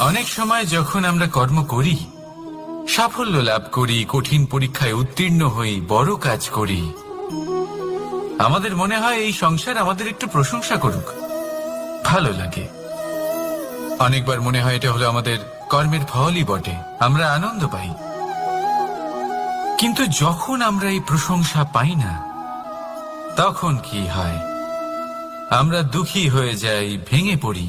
অনেক সময় যখন আমরা কর্ম করি, সাফল্য লাভ করি, কঠিন পরীক্ষায় উত্তীর্ণ হই, বড় কাজ করি, আমাদের মনে হয় এই সংসার আমাদের একটু প্রশংসা করুক। ভালো লাগে। অনেকবার মনে হয় এটা হলো আমাদের কর্মের ফলই বটে, আমরা আনন্দ পাই। কিন্তু যখন আমরা এই প্রশংসা পাই না, তখন কি হয়? আমরা দুঃখী হয়ে যাই, ভেঙে পড়ি।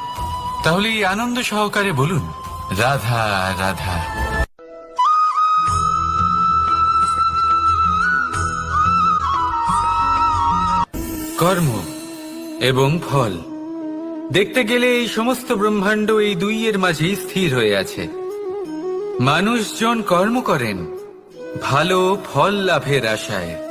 তাহলে এই আনন্দ সহকারে বলুন, রাধা রাধা। কর্ম এবং ফল। দেখতে গেলে এই সমস্ত ব্রহ্মাণ্ড এই দুইয়ের মাঝেই স্থির হয়ে আছে। মানুষজন কর্ম করেন, ভালো ফল লাভের আশায়।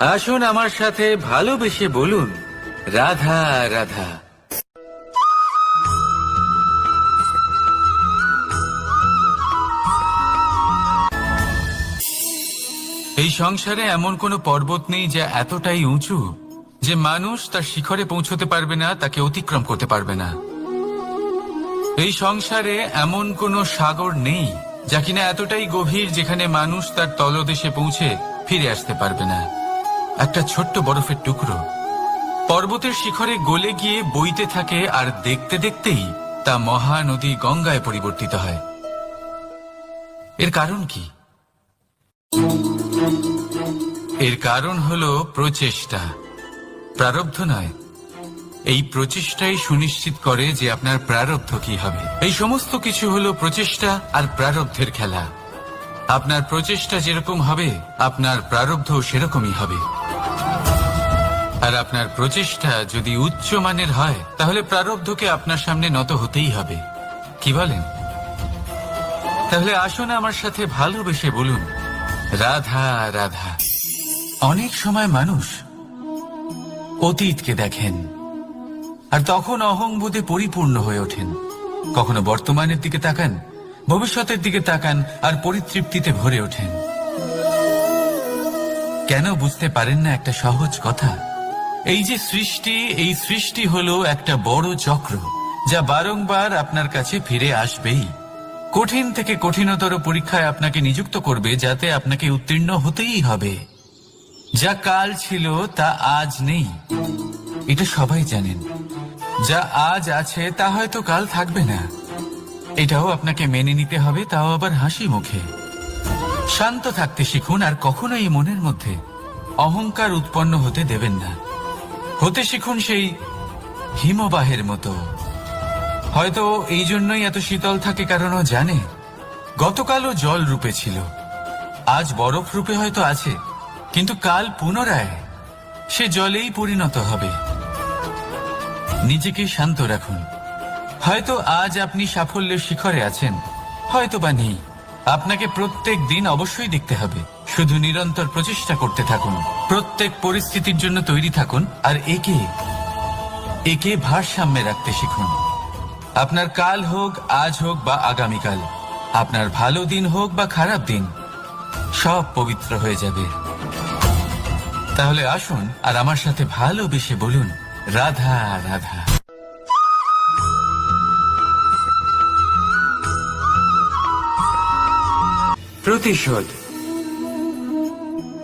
আসুন আমার সাথে ভালোবেসে বলুন, রাধা রাধা। এই সংসারে এমন কোনো পর্বত নেই যা এতটাই উঁচু যে মানুষ তার শিখরে পৌঁছতে পারবে না, তাকে অতিক্রম করতে পারবে না। এই সংসারে এমন কোনো সাগর নেই যা কিনা এতটাই গভীর যেখানে মানুষ তার তলদেশে পৌঁছে ফিরে আসতে পারবে না। একটা ছোট্ট বরফের টুকরো। পর্বতের শিখরে গলে গিয়ে বইতে থাকে আর দেখতে দেখতেই তা মহানদী গঙ্গায় পরিবর্তিত হয়। এর কারণ কি? এর কারণ হল প্রচেষ্টা। প্রারব্ধ নয়। এই প্রচেষ্টাই সুনিশ্চিত করে যে আপনার প্রারব্ধ কি হবে। এই সমস্ত কিছু হলো প্রচেষ্টা আর প্রারব্ধের খেলা। আপনার প্রচেষ্টা যেরকম হবে, আপনার প্রারব্ধ সেরকমই হবে। আর আপনার প্রচেষ্টা যদি উচ্চ মানের হয়, তাহলে প্রারব্ধকে আপনার সামনে নত হতেই হবে। কি বলেন? তাহলে আসুন আমার সাথে ভালোবেসে বলুন, রাধা রাধা, অনেক সময় মানুষ অতীতকে দেখেন, আর তখন অহংবোধে পরিপূর্ণ হয়ে ওঠেন। কখনো বর্তমানের দিকে তাকান, ভবিষ্যতের দিকে তাকান, আর পরিতৃপ্তিতে ভরে ওঠেন। কেন বুঝতে পারেন না একটা সহজ কথা? এই যে সৃষ্টি, এই সৃষ্টি হলো একটা বড় চক্র, যা বারংবার আপনার কাছে ফিরে আসবেই। কঠিন থেকে কঠিনতর পরীক্ষায় আপনাকে নিযুক্ত করবে, যাতে আপনাকে উত্তীর্ণ হতেই হবে। যা কাল ছিল, তা আজ নেই। এটা সবাই জানেন। যা আজ আছে, তা হয়তো কাল থাকবে না। এটাও আপনাকে মেনে নিতে হবে, তাও আবার হাসি মুখে। শান্ত থাকতে শিখুন, আর কখনোই মনের মধ্যে অহংকার উৎপন্ন হতে দেবেন না। হতে শিখুন সেই হিমবাহের মতো। হয়তো এই জন্যই এত শীতল থাকে, কারণ ও জানে, গতকালও জল রূপে ছিল। আজ বরফ রূপে হয়তো আছে, কিন্তু কাল পুনরায় সে জলেই পরিণত হবে। নিজেকে শান্ত রাখুন। হয়তো আজ আপনি সাফল্যের শিখরে আছেন হয়তো বা নেই। আপনাকে প্রত্যেক দিন অবশ্যই দেখতে হবে। শুধু নিরন্তর প্রচেষ্টা করতে থাকুন। প্রত্যেক পরিস্থিতির জন্য তৈরি থাকুন আর একে একে ভারসাম্যে রাখতে শিখুন। আপনার কাল হোক, আজ হোক বা আগামীকাল, আপনার ভালো দিন হোক বা খারাপ দিন, সব পবিত্র হয়ে যাবে। তাহলে আসুন আর আমার সাথে ভালোবেসে বলুন, রাধা রাধা। প্রতিশোধ।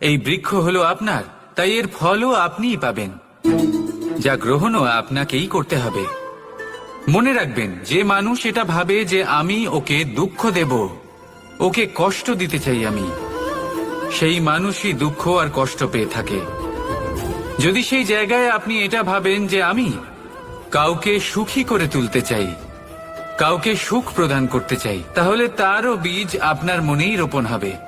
এই বৃক্ষ হলো আপনার, তাই এর ফলও আপনিই পাবেন। যা গ্রহণও আপনাকেই করতে হবে। মনে রাখবেন, যে মানুষ এটা ভাবে যে আমি ওকে দুঃখ দেব, ওকে কষ্ট দিতে চাই আমি। সেই মানুষই দুঃখ আর কষ্ট পেয়ে থাকে। যদি সেই জায়গায় আপনি এটা ভাবেন যে আমি কাউকে সুখী করে তুলতে চাই, কাউকে সুখ প্রদান করতে চাই, তাহলে তারও বীজ আপনার মনেই রোপণ হবে।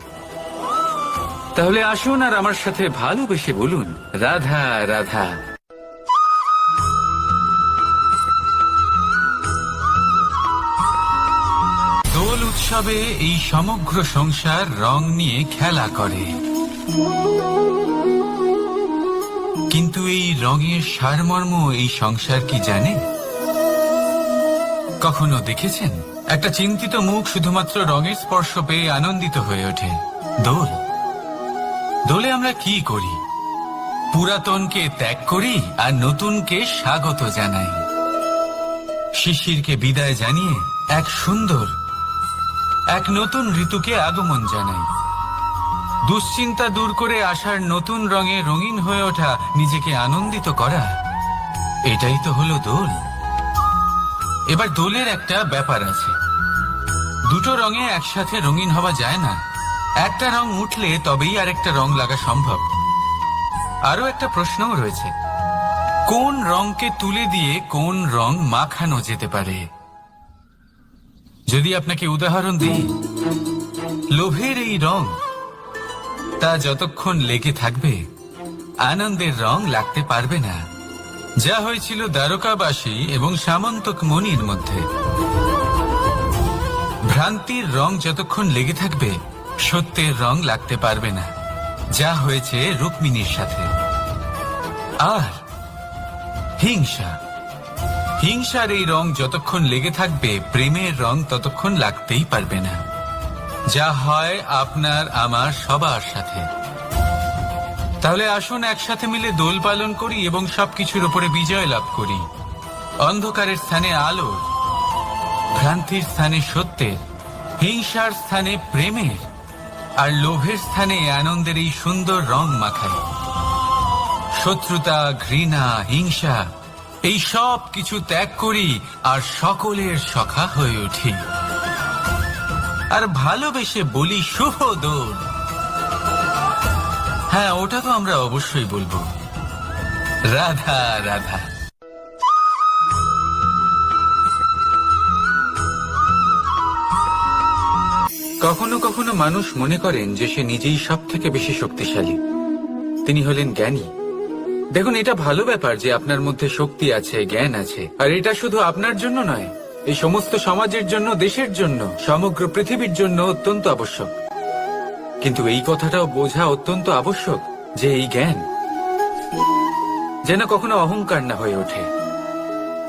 তাহলে আসুন আর আমার সাথে ভালোবেসে বলুন। রাধা রাধা। দোল উৎসবে এই সমগ্র সংসার রং নিয়ে খেলা করে। কিন্তু এই রঙের সারমর্ম এই সংসার কি জানে? কখনো দেখেছেন? একটা চিন্তিত মুখ শুধুমাত্র রঙের স্পর্শ পেয়ে আনন্দিত হয়ে ওঠে। দোল। দোলে আমরা কি করি? পুরাতনকে ত্যাগ করি আর নতুনকে স্বাগত জানাই। শিশিরকে বিদায় জানিয়ে এক সুন্দর, এক নতুন ঋতুকে আগমন জানাই। দুশ্চিন্তা দূর করে আসার নতুন রঙে রঙিন হয়ে ওঠা নিজেকে আনন্দিত করা, এটাই তো হলো দোল। এবার দোলের একটা ব্যাপার আছে। দুটো রঙে একসাথে রঙিন হওয়া যায় না। একটা রং উঠলে তবেই আরেকটা রং লাগা সম্ভব। আরও একটা প্রশ্নও রয়েছে। কোন রংকে তুলে দিয়ে কোন রং মাখানো যেতে পারে? যদি আপনাকে উদাহরণ দিই, লোভের এই রং, তা যতক্ষণ লেগে থাকবে, আনন্দের রং লাগতে পারবে না। যা হয়েছিল দ্বারকাবাসী এবং সামন্তক মনির মধ্যে। ভ্রান্তির রং যতক্ষণ লেগে থাকবে সত্যের রং লাগতে পারবে না। যা হয়েছে রুক্মিণীর সাথে। আর হিংসা। হিংসার এই রং যতক্ষণ লেগে থাকবে, প্রেমের রং ততক্ষণ লাগতেই পারবে না। যা হয় আপনার, আমার, সবার সাথে। তাহলে আসুন একসাথে মিলে দোল পালন করি এবং সবকিছুর উপরে বিজয় লাভ করি। অন্ধকারের স্থানে আলোর, ভ্রান্তির স্থানে সত্যের, হিংসার স্থানে প্রেমের। আর লোভের স্থানে আনন্দের এই সুন্দর রং মাখাই। শত্রুতা, ঘৃণা, হিংসা, এই সব কিছু ত্যাগ করি আর সকলের সখা হয়ে উঠি। আর ভালোবেসে বলি শুভ দোল হ্যাঁ ওটা তো আমরা অবশ্যই বলব। রাধা রাধা। কখনো কখনো মানুষ মনে করেন যে সে নিজেই সব থেকে বেশি শক্তিশালী। তিনি হলেন জ্ঞানী। দেখুন, এটা ভালো ব্যাপার যে আপনার মধ্যে শক্তি আছে, জ্ঞান আছে। আর এটা শুধু আপনার জন্য নয়, এই সমস্ত সমাজের জন্য, দেশের জন্য, সমগ্র পৃথিবীর জন্য অত্যন্ত আবশ্যক। কিন্তু এই কথাটাও বোঝা অত্যন্ত আবশ্যক যে এই জ্ঞান যেন কখনো অহংকার না হয়ে ওঠে।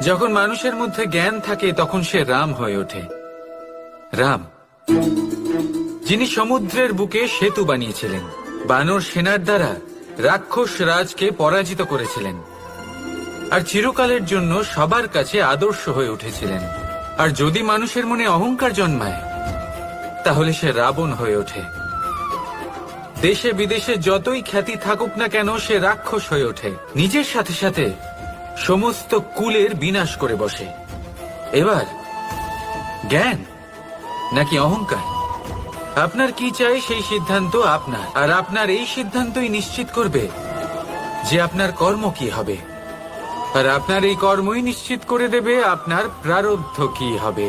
যখন মানুষের মধ্যে জ্ঞান থাকে, তখন সে রাম হয়ে ওঠে। রাম। যিনি সমুদ্রের বুকে সেতু বানিয়েছিলেন। বানর সেনার দ্বারা রাক্ষস রাজকে পরাজিত করেছিলেন। আর চিরকালের জন্য সবার কাছে আদর্শ হয়ে উঠেছিলেন। আর যদি মানুষের মনে অহংকার জন্মায়, তাহলে সে রাবণ হয়ে ওঠে। দেশে বিদেশে যতই খ্যাতি থাকুক না কেন, সে রাক্ষস হয়ে ওঠে। নিজের সাথে সাথে সমস্ত কুলের বিনাশ করে বসে। এবার জ্ঞান নাকি অহংকার? আপনার কি চাই সেই সিদ্ধান্ত আপনার। আর আপনার এই সিদ্ধান্তই নিশ্চিত করবে যে আপনার কর্ম কি হবে। আর আপনার এই কর্মই নিশ্চিত করে দেবে আপনার প্রারব্ধ কি হবে।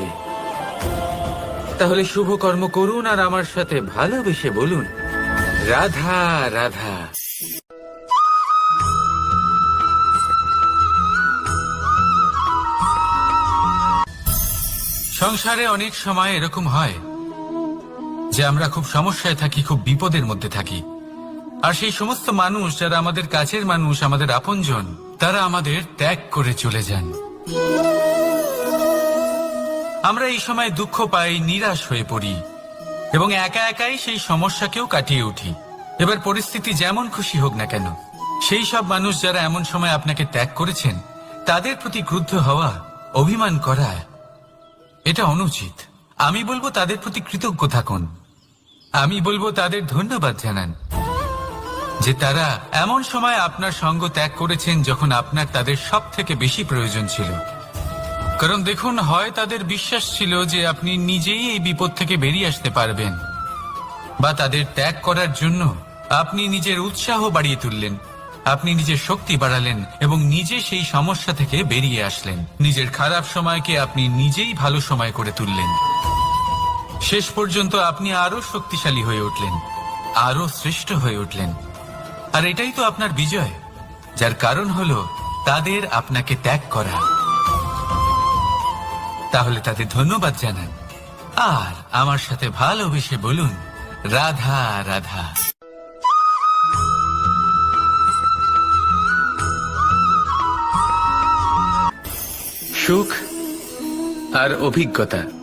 তাহলে শুভ কর্ম করুন আর আমার সাথে ভালোবেসে বলুন, রাধা রাধা। সংসারে অনেক সময় এরকম হয় যে আমরা খুব সমস্যায় থাকি, খুব বিপদের মধ্যে থাকি। আর সেই সমস্ত মানুষ যারা আমাদের কাছের মানুষ, আমাদের আপনজন, তারা আমাদের ত্যাগ করে চলে যান। আমরা এই সময় দুঃখ পাই, নিরাশ হয়ে পড়ি এবং একা একাই সেই সমস্যাকেও কাটিয়ে উঠি। এবার পরিস্থিতি যেমন খুশি হোক না কেন, সেই সব মানুষ যারা এমন সময় আপনাকে ত্যাগ করেছেন, তাদের প্রতি ক্রুদ্ধ হওয়া, অভিমান করা, এটা অনুচিত। আমি বলব তাদের প্রতি কৃতজ্ঞ থাকুন। আমি বলব তাদের ধন্যবাদ জানান, যে তারা এমন সময় আপনার সঙ্গ ত্যাগ করেছেন যখন আপনার তাদের সব থেকে বেশি প্রয়োজন ছিল। কারণ দেখুন, হয় তাদের বিশ্বাস ছিল যে আপনি নিজেই এই বিপদ থেকে বেরিয়ে আসতে পারবেন, বা তাদের ত্যাগ করার জন্য আপনি নিজের উৎসাহ বাড়িয়ে তুললেন, আপনি নিজের শক্তি বাড়ালেন এবং নিজে সেই সমস্যা থেকে বেরিয়ে আসলেন। নিজের খারাপ সময়কে আপনি নিজেই ভালো সময় করে তুললেন। শেষ পর্যন্ত আপনি আরও শক্তিশালী হয়ে উঠলেন আরও শ্রেষ্ঠ হয়ে উঠলেন। আর এটাই তো আপনার বিজয়, যার কারণ হলো তাদের আপনাকে ত্যাগ করা। তাহলে তাদের ধন্যবাদ জানান। আর আমার সাথে ভালোবেসে বলুন, রাধা রাধা। সুখ আর অভিজ্ঞতা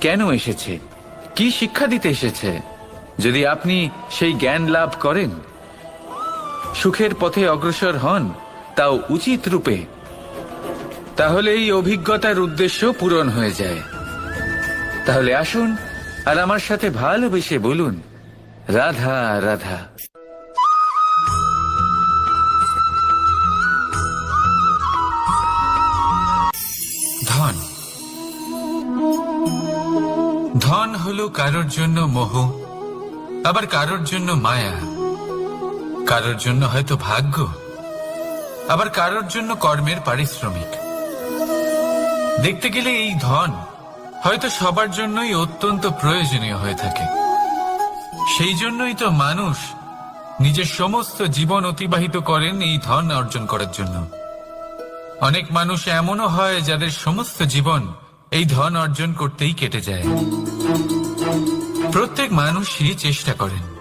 কেন এসেছে? কি শিক্ষা দিতে এসেছে? যদি আপনি সেই জ্ঞান লাভ করেন, সুখের পথে অগ্রসর হন, তাও উচিত রূপে, তাহলে এই অভিজ্ঞতার উদ্দেশ্য পূরণ হয়ে যায়। তাহলে আসুন আর আমার সাথে ভালোবেসে বলুন, রাধা রাধা। কারোর জন্য মোহ, আবার কারোর জন্য মায়া। কারোর জন্য হয়তো ভাগ্য, আবার কারোর জন্য কর্মের পারিশ্রমিক। দেখতে গেলে এই ধন হয়তো সবার জন্যই অত্যন্ত প্রয়োজনীয় হয়ে থাকে। সেই জন্যই তো মানুষ নিজের সমস্ত জীবন অতিবাহিত করেন এই ধন অর্জন করার জন্য। অনেক মানুষ এমনও হয় যাদের সমস্ত জীবন এই ধন অর্জন করতেই কেটে যায়। প্রত্যেক মানুষই চেষ্টা করেন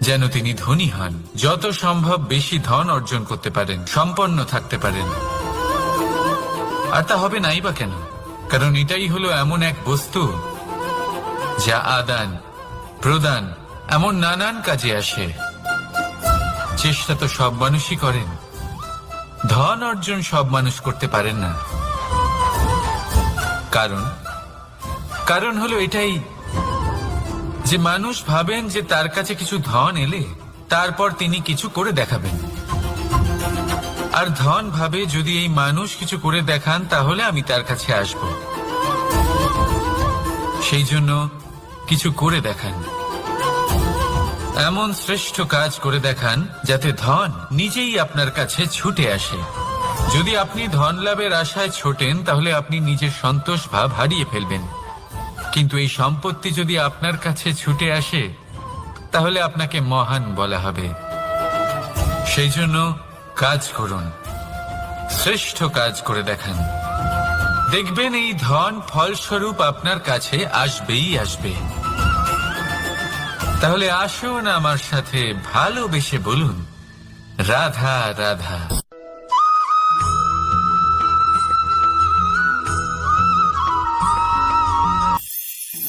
যেন তিনি ধনী হন। যত সম্ভব বেশি ধন অর্জন করতে পারেন, সম্পন্ন থাকতে পারেন। আর তা হবে নাই বা কেন? কারণ এটাই হলো এমন এক বস্তু যা আদান, প্রদান, এমন নানান কাজে আসে। চেষ্টা তো সব মানুষই করেন। ধন অর্জন সব মানুষ করতে পারেন না। কারণ কারণ হলো এটাই যে মানুষ ভাবেন যে তার কাছে কিছু ধন এলে, তারপর তিনি কিছু করে দেখাবেন। আর ধন ভাবে যদি এই মানুষ কিছু করে দেখান, তাহলে আমি তার কাছে আসব। সেই জন্য কিছু করে দেখান। এমন শ্রেষ্ঠ কাজ করে দেখান, যাতে ধন নিজেই আপনার কাছে ছুটে আসে। যদি আপনি ধন লাভের আশায় ছোটেন, তাহলে আপনি নিজের সন্তোষ ভাব হারিয়ে ফেলবেন। কিন্তু এই সম্পত্তি যদি আপনার কাছে ছুটে আসে, তাহলে আপনাকে মহান বলা হবে। সেই জন্য কাজ করুন, শ্রেষ্ঠ কাজ করে দেখান। দেখবেন এই ধন ফলস্বরূপ আপনার কাছে আসবেই আসবে। তাহলে আসুন আমার সাথে ভালোবেসে বলুন, রাধা রাধা।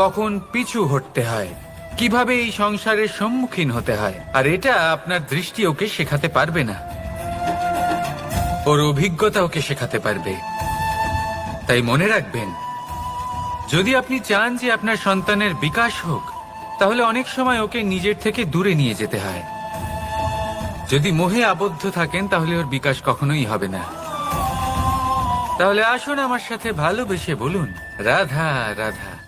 কখন পিছু হটতে হয়? কীভাবে এই সংসারের সম্মুখীন হতে হয়? আর এটা আপনার দৃষ্টি ওকে শেখাতে পারবে না। ওর অভিজ্ঞতা ওকে শেখাতে পারবে। তাই মনে রাখবেন, যদি আপনি চান যে আপনার সন্তানের বিকাশ হোক, তাহলে অনেক সময় ওকে নিজের থেকে দূরে নিয়ে যেতে হয়। যদি মোহে আবদ্ধ থাকেন, তাহলে ওর বিকাশ কখনোই হবে না। তাহলে আসুন আমার সাথে ভালোবেসে বলুন, রাধা রাধা।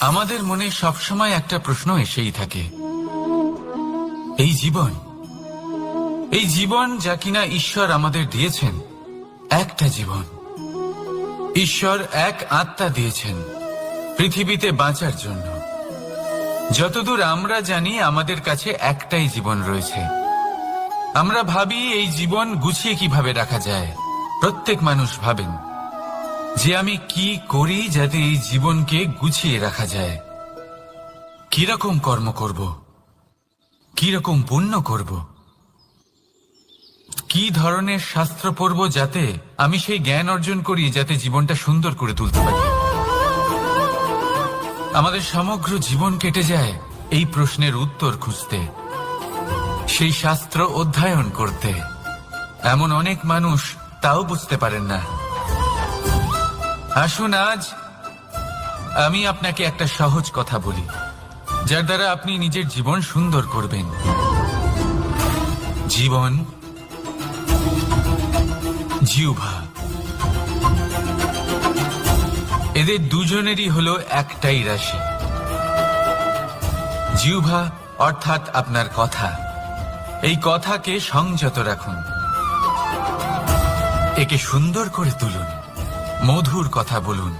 আমাদের মনে সবসময় একটা প্রশ্ন এসেই থাকে। এই জীবন এই জীবন যা কিনা ঈশ্বর আমাদের দিয়েছেন, একটা জীবন। ঈশ্বর এক আত্মা দিয়েছেন, পৃথিবীতে বাঁচার জন্য। যতদূর আমরা জানি, আমাদের কাছে একটাই জীবন রয়েছে। আমরা ভাবি এই জীবন গুছিয়ে কীভাবে রাখা যায়, প্রত্যেক মানুষ ভাবেন। যে আমি কি করি যাতে এই জীবনকে গুছিয়ে রাখা যায়? কীরকম কর্ম করব? কীরকম পুণ্য করব? কি ধরনের শাস্ত্র পড়ব যাতে আমি সেই জ্ঞান অর্জন করি যাতে জীবনটা সুন্দর করে তুলতে পারি? আমাদের সমগ্র জীবন কেটে যায় এই প্রশ্নের উত্তর খুঁজতে, সেই শাস্ত্র অধ্যয়ন করতে। এমন অনেক মানুষ তাও বুঝতে পারেন না। আসুন আজ আমি আপনাকে একটা সহজ কথা বলি, যার দ্বারা আপনি নিজের জীবন সুন্দর করবেন। জীবন জিউভা এদের দুজনেরই হলো একটাই রাশি। জিউভা অর্থাৎ আপনার কথা। এই কথাকে সংযত রাখুন। একে সুন্দর করে তুলুন। মধুর কথা বলুন।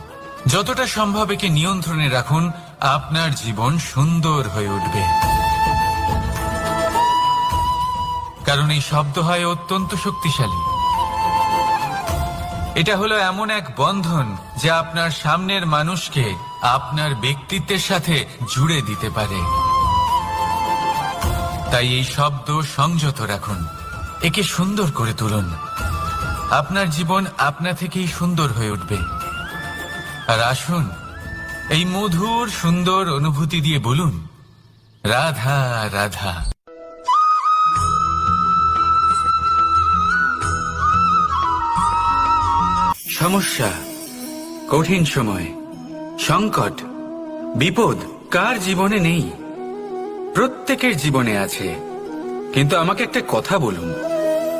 যতটা সম্ভব একে নিয়ন্ত্রণে রাখুন, আপনার জীবন সুন্দর হয়ে উঠবে। কারণ এই শব্দ হয় অত্যন্ত শক্তিশালী। এটা হলো এমন এক বন্ধন যা আপনার সামনের মানুষকে আপনার ব্যক্তিত্বের সাথে জুড়ে দিতে পারে। তাই এই শব্দ সংযত রাখুন, একে সুন্দর করে তুলুন। আপনার জীবন আপনা থেকেই সুন্দর হয়ে উঠবে। আর আসুন, এই মধুর, সুন্দর অনুভূতি দিয়ে বলুন, রাধা রাধা। সমস্যা, কঠিন সময়, সংকট, বিপদ, কার জীবনে নেই? প্রত্যেকের জীবনে আছে, কিন্তু আমাকে একটা কথা বলুন।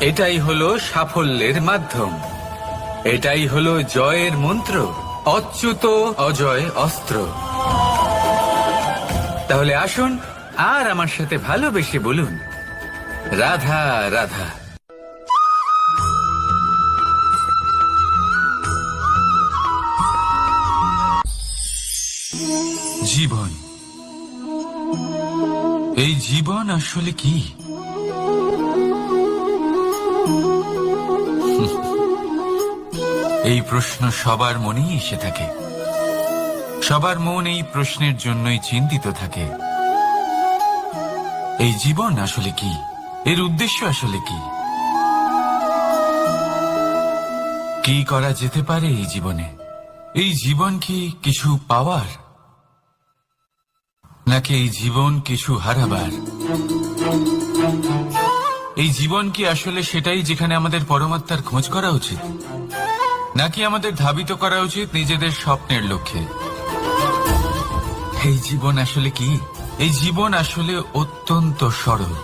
এটাই হলো সাফল্যের মাধ্যম। এটাই হলো জয়ের মন্ত্র, অচ্যুত অজয় অস্ত্র। তাহলে আসুন আর আমার সাথে ভালোবেসে বলুন, রাধা রাধা। জীবন। এই জীবন আসলে কি? এই প্রশ্ন সবার মনেই এসে থাকে। সবার মন এই প্রশ্নের জন্যই চিন্তিত থাকে। এই জীবন আসলে কি? এর উদ্দেশ্য আসলে কি? কি করা যেতে পারে এই জীবনে? এই জীবন কি কিছু পাওয়ার? নাকি এই জীবন কিছু হারাবার? এই জীবন কি আসলে সেটাই যেখানে আমাদের পরমাত্মার খোঁজ করা উচিত? নাকি আমাদের ধাবিত করা উচিত নিজেদের স্বপ্নের লক্ষ্যে? এই জীবন আসলে কি? এই জীবন আসলে অত্যন্ত সরল।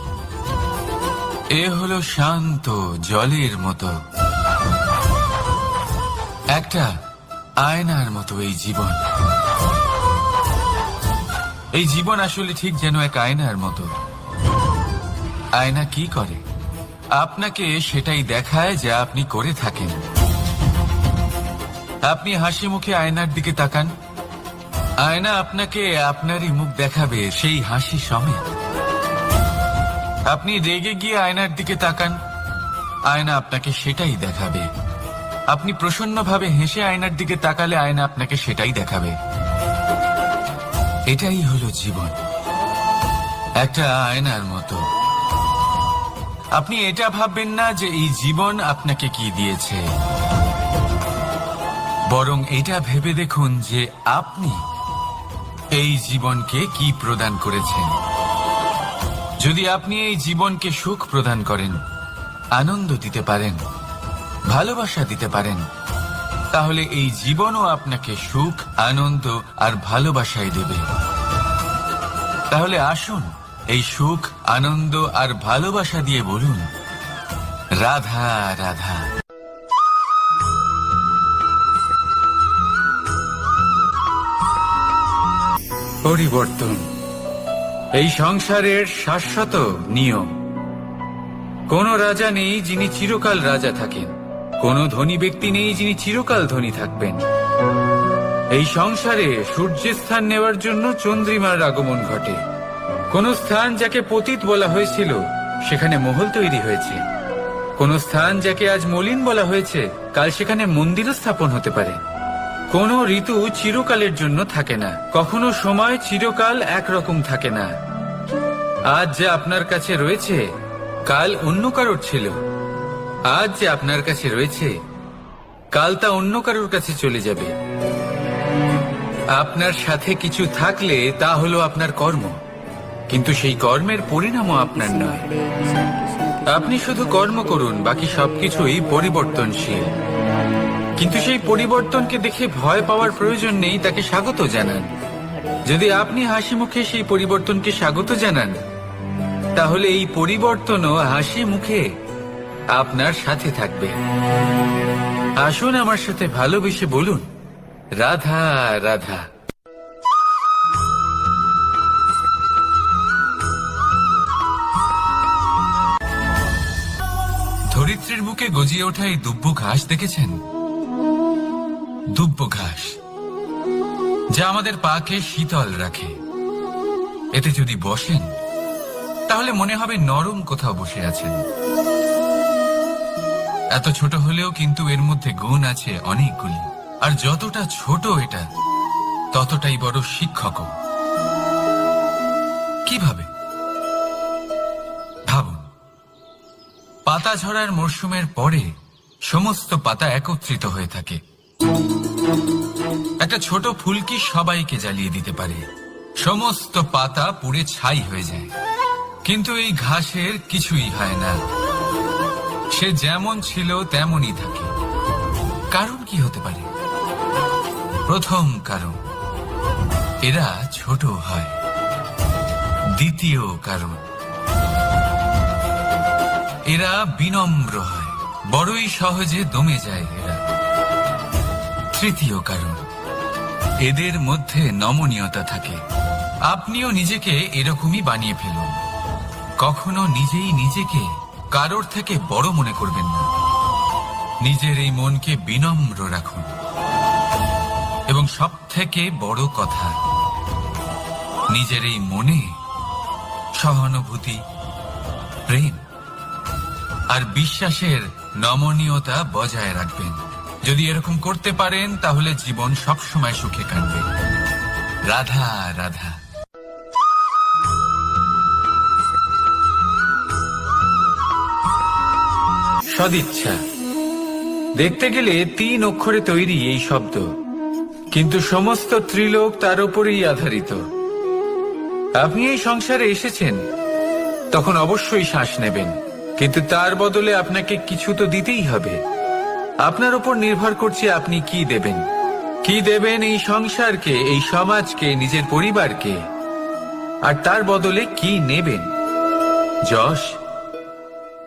এ হলো শান্ত জলের মতো। একটা আয়নার মতো এই জীবন। এই জীবন আসলে ঠিক যেন এক আয়নার মতো। আয়না কি করে? আপনাকে সেটাই দেখায় যা আপনি করে থাকেন। আপনি হাসি মুখে আয়নার দিকে তাকান। আয়না আপনাকে আপনারই মুখ দেখাবে, সেই হাসি সমেত। আপনি রেগে গিয়ে আয়নার দিকে তাকান। আয়না আপনাকে সেটাই দেখাবে। আপনি প্রসন্নভাবে হেসে আয়নার দিকে তাকালে আয়না আপনাকে সেটাই দেখাবে। এটাই হলো জীবন। একটা আয়নার মতো। আপনি এটা ভাববেন না যে এই জীবন আপনাকে কি দিয়েছে। বরং এটা ভেবে দেখুন যে আপনি এই জীবনকে কি প্রদান করেছেন। যদি আপনি এই জীবনকে সুখ প্রদান করেন, আনন্দ দিতে পারেন, ভালোবাসা দিতে পারেন, তাহলে এই জীবনও আপনাকে সুখ, আনন্দ আর ভালোবাসাই দেবে। তাহলে আসুন এই সুখ, আনন্দ আর ভালোবাসা দিয়ে বলুন, রাধা রাধা। পরিবর্তন। এই সংসারের শাশ্বত নিয়ম। কোন রাজা নেই যিনি চিরকাল রাজা থাকেন। কোন ধনী ব্যক্তি নেই যিনি চিরকাল ধনী থাকবেন। এই সংসারে সূর্যের স্থান নেওয়ার জন্য চন্দ্রিমার আগমন ঘটে। কোন স্থান যাকে পতিত বলা হয়েছিল, সেখানে মহল তৈরি হয়েছে। কোন স্থান যাকে আজ মলিন বলা হয়েছে, কাল সেখানে মন্দিরও স্থাপন হতে পারে। কোনো ঋতু চিরকালের জন্য থাকে না। কখনো সময় চিরকাল একরকম থাকে না। আজ যে আপনার কাছে রয়েছে, কাল অন্য কারোর ছিল। আজ যে আপনার কাছে রয়েছে, কাল তা অন্য কারোর কাছে চলে যাবে। আপনার সাথে কিছু থাকলে তা হলো আপনার কর্ম। কিন্তু সেই কর্মের পরিণামও আপনার নয়। আপনি শুধু কর্ম করুন, বাকি সবকিছুই পরিবর্তনশীল। কিন্তু সেই পরিবর্তনকে দেখে ভয় পাওয়ার প্রয়োজন নেই, তাকে স্বাগত জানান। যদি আপনি হাসি মুখে সেই পরিবর্তনকে স্বাগত জানান, তাহলে এই পরিবর্তনও হাসি মুখে আপনার সাথে থাকবে। আসুন আমার সাথে ভালোবেসে বলুন, রাধা রাধা। ধরিত্রীর বুকে গজিয়ে ওঠা এই দুব্য ঘাস দেখেছেন? দুব্য ঘাস, যা আমাদের পাকে শীতল রাখে। এতে যদি বসেন, তাহলে মনে হবে নরম কোথাও বসে আছেন। এত ছোট হলেও কিন্তু এর মধ্যে গুণ আছে অনেকগুলি, আর যতটা ছোট এটা, ততটাই বড় শিক্ষক কীভাবে? ভাবুন, পাতা ঝরার মরশুমের পরে সমস্ত পাতা একত্রিত হয়ে থাকে। একটা ছোট ফুলকি সবাইকে জ্বালিয়ে দিতে পারে। সমস্ত পাতা পুড়ে ছাই হয়ে যায়। কিন্তু এই ঘাসের কিছুই হয় না। সে যেমন ছিল, তেমনই থাকে। কারণ কি হতে পারে? প্রথম কারণ, এরা ছোট হয়। দ্বিতীয় কারণ, এরা বিনম্র হয়। বড়ই সহজে দমে যায় এরা। তৃতীয় কারণ। এদের মধ্যে নমনীয়তা থাকে। আপনিও নিজেকে এরকমই বানিয়ে ফেলুন। কখনো নিজেই নিজেকে কারোর থেকে বড় মনে করবেন না। নিজের এই মনকে বিনম্র রাখুন। এবং সব থেকে বড় কথা, নিজের এই মনে সহানুভূতি, প্রেম আর বিশ্বাসের নমনীয়তা বজায় রাখবেন। যদি এরকম করতে পারেন, তাহলে জীবন সবসময় সুখে কাটবে। রাধা রাধা। সদিচ্ছা। দেখতে গেলে তিন অক্ষরে তৈরি এই শব্দ। কিন্তু সমস্ত ত্রিলোক তার উপরেই আধারিত। আপনি এই সংসারে এসেছেন, তখন অবশ্যই শ্বাস নেবেন। কিন্তু তার বদলে আপনাকে কিছু তো দিতেই হবে। আপনার উপর নির্ভর করছে আপনি কি দেবেন। কি দেবেন এই সংসারকে, এই সমাজকে, নিজের পরিবারকে? আর তার বদলে কি নেবেন? যশ?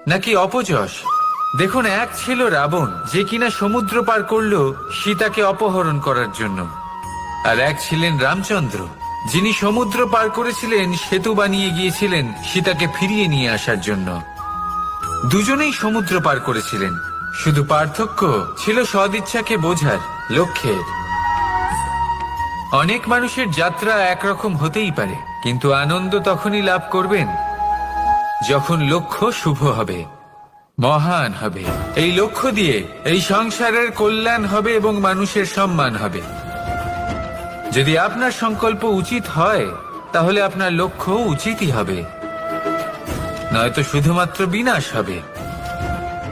নাকি অপযশ? দেখুন, এক ছিল রাবণ, যে কিনা সমুদ্র পার করল সীতাকে অপহরণ করার জন্য। আর এক ছিলেন রামচন্দ্র, যিনি সমুদ্র পার করেছিলেন, সেতু বানিয়ে গিয়েছিলেন, সীতাকে ফিরিয়ে নিয়ে আসার জন্য। দুজনেই সমুদ্র পার করেছিলেন। শুধু পার্থক্য ছিল সদিচ্ছাকে বোঝার, লক্ষ্যের। অনেক মানুষের যাত্রা একরকম হতেই পারে, কিন্তু আনন্দ তখনই লাভ করবেন যখন লক্ষ্য শুভ হবে, মহান হবে। এই লক্ষ্য দিয়ে এই সংসারের কল্যাণ হবে এবং মানুষের সম্মান হবে। যদি আপনার সংকল্প উচিত হয়, তাহলে আপনার লক্ষ্য উচিতই হবে। নয়তো শুধুমাত্র বিনাশ হবে।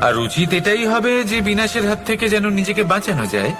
আর উচিত এটাই হবে যে বিনাশের হাত থেকে যেন নিজেকে বাঁচানো যায়।